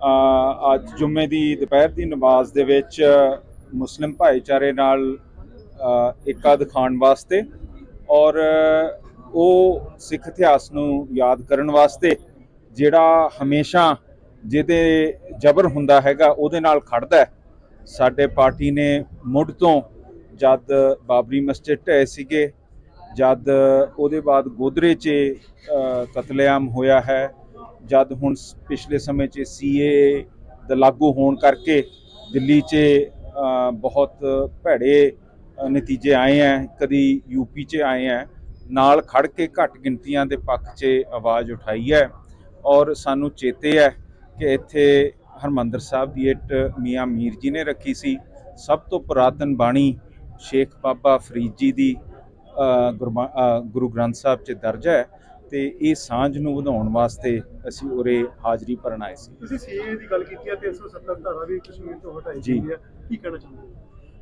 ਅੱਜ ਜੁਮੇ ਦੀ ਦੁਪਹਿਰ ਦੀ ਨਮਾਜ਼ ਦੇ ਵਿੱਚ ਮੁਸਲਿਮ ਭਾਈਚਾਰੇ ਨਾਲ ਅ, ਦਿਖਾਉਣ ਵਾਸਤੇ ਔਰ ਉਹ ਸਿੱਖ ਇਤਿਹਾਸ ਨੂੰ ਯਾਦ ਕਰਨ ਵਾਸਤੇ ਜਿਹੜਾ ਹਮੇਸ਼ਾ ਜਿਹਦੇ ਜ਼ਬਰ ਹੁੰਦਾ ਹੈਗਾ ਉਹਦੇ ਨਾਲ ਖੜਦਾ ਸਾਡੇ ਪਾਰਟੀ ਨੇ ਮੁੱਢ ਤੋਂ ਜਦ ਬਾਬਰੀ ਮਸਜਿਦ ਢਹਿ ਸੀਗੇ ਜਦ ਉਹਦੇ ਬਾਅਦ ਗੋਦਰੇ 'ਚ ਕਤਲੇਆਮ ਹੋਇਆ ਹੈ ਜਦ ਹੁਣ ਸ- ਪਿਛਲੇ ਸਮੇਂ 'ਚ ਸੀਏ ਦਾ ਲਾਗੂ ਹੋਣ ਕਰਕੇ ਦਿੱਲੀ 'ਚ ਬਹੁਤ ਭੈੜੇ ਨਤੀਜੇ ਆਏ ਹੈ ਕਦੀ ਯੂਪੀ 'ਚ ਆਏ ਹੈ ਨਾਲ ਖੜ ਕੇ ਘੱਟ ਗਿਣਤੀਆਂ ਦੇ ਪੱਖ 'ਚ ਆਵਾਜ਼ ਉਠਾਈ ਹੈ ਔਰ ਸਾਨੂੰ ਚੇਤੇ ਹੈ ਕਿ ਇੱਥੇ ਹਰਮੰਦਰ ਸਾਹਿਬ ਦੀ ਇੱਟ ਮੀਆਂ ਮੀਰ ਜੀ ਨੇ ਰੱਖੀ ਸੀ। ਸਭ ਤੋਂ ਪੁਰਾਤਨ ਬਾਣੀ ਸ਼ੇਖ ਬਾਬਾ ਫਰੀਦ ਜੀ ਦੀ ਗੁਰਬਾ- ਗੁਰੂ ਗ੍ਰੰਥ ਸਾਹਿਬ 'ਚ ਦਰਜ ਹੈ ਤੇ ਇਹ ਸਾਂਝ ਨੂੰ ਵਧਾਉਣ ਵਾਸਤੇ ਅਸੀਂ ਉਰੇ ਹਾਜ਼ਰੀ ਭਰਨ ਆਏ ਸੀ। ਤੁਸੀਂ ਸੀਏ ਦੀ ਗੱਲ ਕੀਤੀ ਹੈ 370 ਧਾਰਾ ਵੀ ਕਸ਼ਮੀਰ ਤੋਂ ਹਟਾਈ। ਗਈ ਹੈ। ਕੀ ਕਹਿਣਾ ਚਾਹੁੰਦੇ ਹੋ?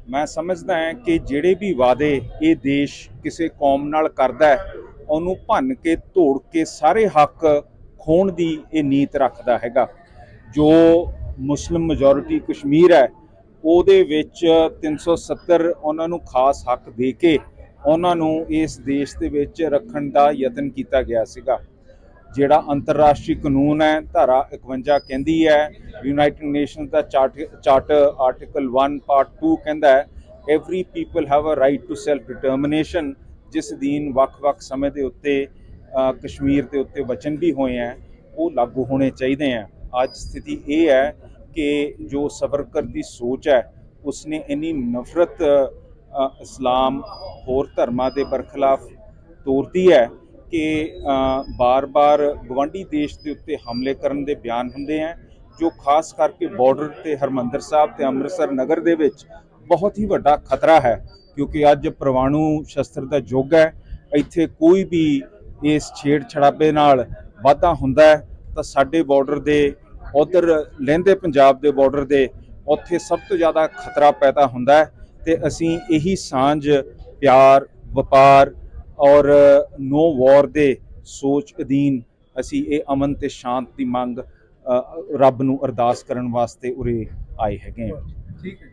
ਮੈਂ ਸਮਝਦਾ ਹਾਂ ਕਿ ਜਿਹੜੇ ਵੀ ਵਾਅਦੇ ਇਹ ਦੇਸ਼ ਕਿਸੇ ਕੌਮ ਨਾਲ ਕਰਦਾ ਹੈ ਉਹਨੂੰ ਭੰਨ ਕੇ ਤੋੜ ਕੇ ਸਾਰੇ ਹੱਕ ਖੋਣ ਦੀ ਇਹ ਨੀਤ ਰੱਖਦਾ ਹੈਗਾ। ਜੋ ਮੁਸਲਿਮ ਮੈਜੋਰਿਟੀ ਕਸ਼ਮੀਰ ਹੈ ਉਹਦੇ ਵਿੱਚ 370 ਉਹਨਾਂ ਨੂੰ ਖਾਸ ਹੱਕ ਦੇ ਕੇ ਉਹਨਾਂ ਨੂੰ ਇਸ ਦੇਸ਼ ਦੇ ਵਿੱਚ ਰੱਖਣ ਦਾ ਯਤਨ ਕੀਤਾ ਗਿਆ ਸੀਗਾ। ਜਿਹੜਾ ਅੰਤਰਰਾਸ਼ਟਰੀ ਕਾਨੂੰਨ ਹੈ, ਧਾਰਾ 51 ਕਹਿੰਦੀ ਹੈ ਯੂਨਾਈਟਿਡ ਨੇਸ਼ਨਸ ਦਾ ਚਾਰਟਰ ਆਰਟੀਕਲ 1 ਪਾਰਟ 2 ਕਹਿੰਦਾ ਹੈ every people have a right to self determination ਜਿਸ ਦੀਨ ਵੱਖ-ਵੱਖ ਸਮੇਂ ਦੇ ਉੱਤੇ ਕਸ਼ਮੀਰ ਦੇ ਉੱਤੇ ਵਚਨ ਵੀ ਹੋਏ ਹੈ, ਉਹ ਲਾਗੂ ਹੋਣੇ ਚਾਹੀਦੇ ਹੈ। ਅੱਜ ਸਥਿਤੀ ਇਹ ਹੈ ਕਿ ਜੋ ਸਬਰਕਰ ਦੀ ਸੋਚ ਹੈ, ਉਸਨੇ ਇੰਨੀ ਨਫ਼ਰਤ ਇਸਲਾਮ ਹੋਰ ਧਰਮਾਂ ਦੇ ਬਰਖਲਾਫ ਤੋਰਦੀ ਹੈ ਕਿ ਬਾਰ-ਬਾਰ ਗਵਾਂਢੀ ਦੇਸ਼ ਦੇ ਉੱਤੇ ਹਮਲੇ ਕਰਨ ਦੇ ਬਿਆਨ ਹੁੰਦੇ ਹੈ, ਜੋ ਖਾਸ ਕਰਕੇ ਬਾਰਡਰ ਤੇ ਹਰਮੰਦਰ ਸਾਹਿਬ ਤੇ ਅੰਮ੍ਰਿਤਸਰ ਨਗਰ ਦੇ ਵਿੱਚ ਬਹੁਤ ਹੀ ਵੱਡਾ ਖਤਰਾ ਹੈ, ਕਿਉਂਕਿ ਅੱਜ ਪ੍ਰਮਾਣੂ ਸ਼ਸਤਰ ਦਾ ਯੁੱਗ ਹੈ। ਇੱਥੇ ਕੋਈ ਵੀ ਇਸ ਛੇੜ ਛੜਾਪੇ ਨਾਲ ਵਾਧਾ ਹੁੰਦਾ ਹੈ, ਤਾਂ ਸਾਡੇ ਬਾਰਡਰ ਦੇ ਉਧਰ ਲਹਿੰਦੇ ਪੰਜਾਬ ਦੇ ਬਾਰਡਰ ਦੇ ਉੱਥੇ ਸਭ ਤੋਂ ਜ਼ਿਆਦਾ ਖਤਰਾ ਪੈਦਾ ਹੁੰਦਾ ਹੈ। ਤੇ ਅਸੀਂ ਇਹੀ ਸਾਂਝ, ਪਿਆਰ, ਵਪਾਰ ਔਰ ਨੋ ਵਾਰ ਦੇ ਸੋਚ ਅਧੀਨ ਅਸੀਂ ਇਹ ਅਮਨ ਤੇ ਸ਼ਾਂਤ ਦੀ ਮੰਗ ਰੱਬ ਨੂੰ ਅਰਦਾਸ ਕਰਨ ਵਾਸਤੇ ਉਰੇ ਆਏ ਹੈਗੇ ਹਾਂ। ਠੀਕ ਹੈ